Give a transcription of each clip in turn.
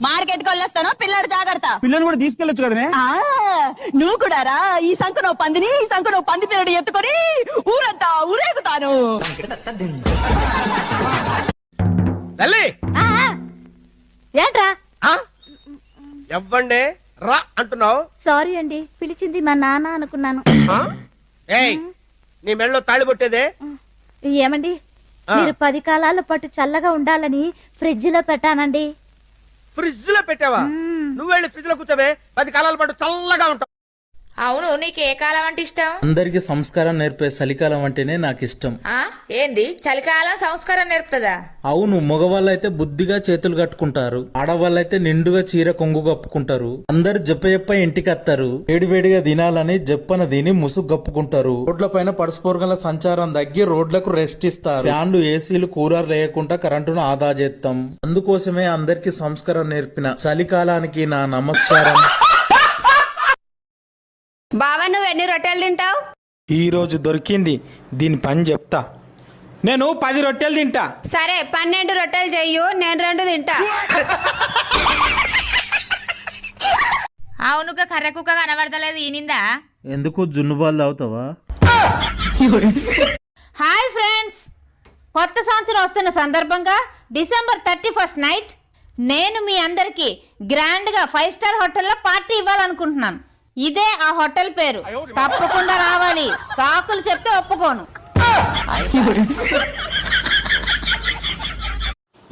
మార్కెట్కి వెళ్ళొస్తాను పిల్లడు జాగ్రత్త. పిల్లని కూడా తీసుకెళ్ళొచ్చు కదనే? ఆ, నువ్వు కూడా రా. ఈ సంకనో పందిని ఈ సంకనో పంది పిల్లడు ఎత్తుకొని ఊరంతా ఊరేగుతాను. తల్లి! ఏంట్రా? ఆ? ఎవ్వండి? రా అంటున్నావు. సారీ అండి పిలిచింది మా నాన్న అనుకున్నాను. ఏయ్ నీ మెళ్ళలో తాళి కొట్టేదే ఏమండి? ఆ. మీరు పది కాలాల పాటు చల్లగా ఉండాలని ఫ్రిడ్జ్లో పెట్టానండి. ఫ్రిడ్జ్లో పెట్టావా? నువ్వు వెళ్ళి ఫ్రిడ్జ్లో కూర్చోవే పది కాలాల పాటు చల్లగా ఉంటావు. అవును నీకు ఏ కాలం అంటే ఇష్టం? అందరికి సంస్కారం నేర్పే చలికాలం అంటేనే నాకు ఇష్టం. ఆ? ఏంది? చలికాలం సంస్కారం నేర్పుతుందా? అవును మగవాళ్ళైతే బుద్ధిగా చేతులు కట్టుకుంటారు. ఆడవాళ్ళైతే నిండుగా చీర కొంగు కప్పుకుంటారు. అందరు జప్ప జప్ప ఇంటికి వస్తారు. వేడివేడిగా తినాలని జప్పన తిని ముసుగు కప్పుకుంటారు. రోడ్ల పైన పరస్పూర్గల సంచారం తగ్గి రోడ్లకు రెస్ట్ ఇస్తారు. ఫ్యాన్లు ఏసీలు కూలర్ లేకుండా కరెంటును ఆదా చేస్తాం అందుకోసమే అందరికి సంస్కారం నేర్పిన చలికాలానికి నా నమస్కారం. బావా నువ్వు ఎన్ని రొట్టెలు తింటావు? ఈ రోజు దొరికింది దీని పని చెప్తా. నేను పది రొట్టెలు తింటా. సరే పన్నెండు రొట్టెలు చెయ్యు నేను రెండు తింటా. అవునుగా కర్ర కుక్క కనబడతలేదు ఈనిందా? ఎందుకు జున్ను బాల్ తాగుతావా? హాయ్ ఫ్రెండ్స్ కొత్త సంవత్సరం వస్తున్న సందర్భంగా డిసెంబర్ థర్టీ ఫస్ట్ నైట్ నేను మీ అందరికి గ్రాండ్గా ఫైవ్ స్టార్ హోటల్లో పార్టీ ఇవ్వాలనుకుంటున్నాను. ఇదే ఆ హోటల్ పేరు. తప్పకుండా రావాలి. సాకులు చెప్తే ఒప్పుకోను.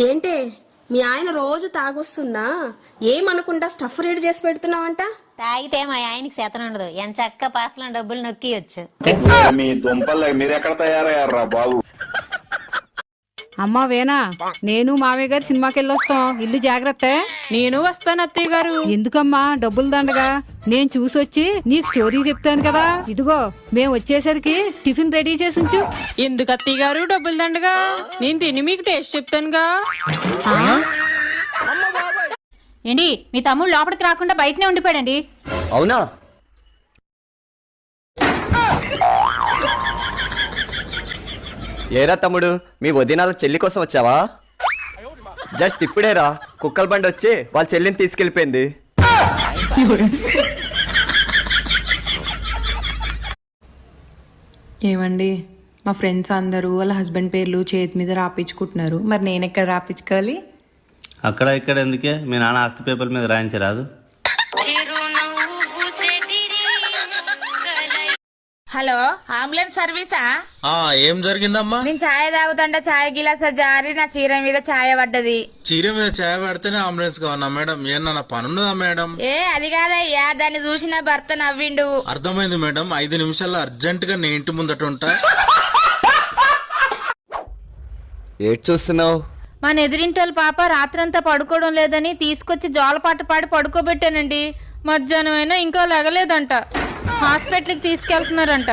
ఏంటే మీ ఆయన రోజు తాగొస్తున్నా? ఏమనుకుంటా స్టఫ్ రెడీ చేసి పెడుతున్నావంట? తాగితే మా ఆయనకి శాతం ఉండదు. ఎంత చక్క పాసలో డబ్బులు నొక్కియొచ్చు. మీ దుంపలు మీరెక్కడ తయారయ్యారా బాబు? అమ్మా వేనా నేను మావయ్య గారు సినిమాకి వెళ్ళొస్తాం ఇల్లు జాగ్రత్త. నేను వస్తాను అత్తయ్య గారు. ఎందుకమ్మా డబ్బులు దండగా? నేను చూసొచ్చి నీకు స్టోరీ చెప్తాను కదా. ఇదిగో మేము వచ్చేసరికి టిఫిన్ రెడీ చేసి ఉంచు ఎందుకు అత్తయ్య గారు డబ్బులు దండగా? నేను తిని మీకు టేస్ట్ చెప్తానుగా. ఏంటి మీ తమ్ముడు లోపలికి రాకుండా బయటనే ఉండిపోయాడండి. అవునా? ఏరా తమ్ముడు మీ వదినాల చెల్లి కోసం వచ్చావా? జస్ట్ ఇప్పుడేరా కుక్కల బండి వచ్చి వాళ్ళ చెల్లిని తీసుకెళ్ళిపోయింది. ఏమండి మా ఫ్రెండ్స్ అందరూ వాళ్ళ హస్బెండ్ పేర్లు చేతి మీద రాపించుకుంటున్నారు మరి నేను ఎక్కడ రాపించుకోవాలి అక్కడ ఇక్కడ ఎందుకే? మీ నాన్న ఆస్తి పేపర్ మీద రాయించరాదు. Hello ambulance సర్వీసా? ఆ ఏం జరిగిందమ్మా? నేను ఛాయ్ తాగుతుంటే ఛాయ్ గిలాస జారి నా చీర మీద ఛాయ పడ్డది. చీర మీద చేయ పెడితేనే అంబులెన్స్ కావన్నా మేడం? ఏమన్నా పని ఉన్నదా మేడం? ఏ అది కాదయ్యా దాన్ని చూసిన భర్త నవ్విండు. అర్థమైంది మేడం ఐదు నిమిషాల్లో అర్జెంట్గా నేను ఇంటి ముందట ఉంటా. ఏడ్ చూస్తున్నావు? మన ఎదిరింటి వాళ్ళ పాప రాత్రంతా పడుకోవడం లేదని తీసుకొచ్చి జోలపాట పాడి పడుకోబెట్టానండి. మధ్యాహ్నం అయినా ఇంకా లెగలేదంట. హాస్పిటల్కి తీసుకెళ్తున్నారంట.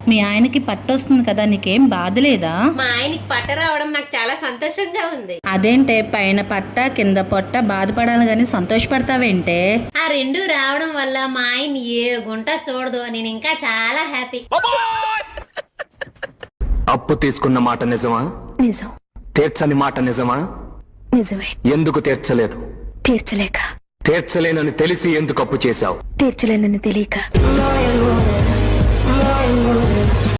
మీ ఆయనకి పట్టొస్తుంది కదా నీకేం బాధ లేదా? మా ఆయనకి పట్ట రావడం నాకు చాలా సంతోషంగా ఉంది. అదేంటే పైన పట్ట కింద పొట్ట బాధపడాలి గాని సంతోషపడతావేంటే? ఆ రెండు రావడం వల్ల మా ఆయన ఏ గుంట చూడదు నేను ఇంకా చాలా హ్యాపీ. అప్పు తీసుకున్న మాట నిజమా? నిజం. తీర్చని మాట నిజమా? నిజమే. ఎందుకు తీర్చలేదు? తీర్చలేక. తీర్చలేనని తెలిసి ఎందుకు అప్పు చేశావు? తీర్చలేనని తెలియక.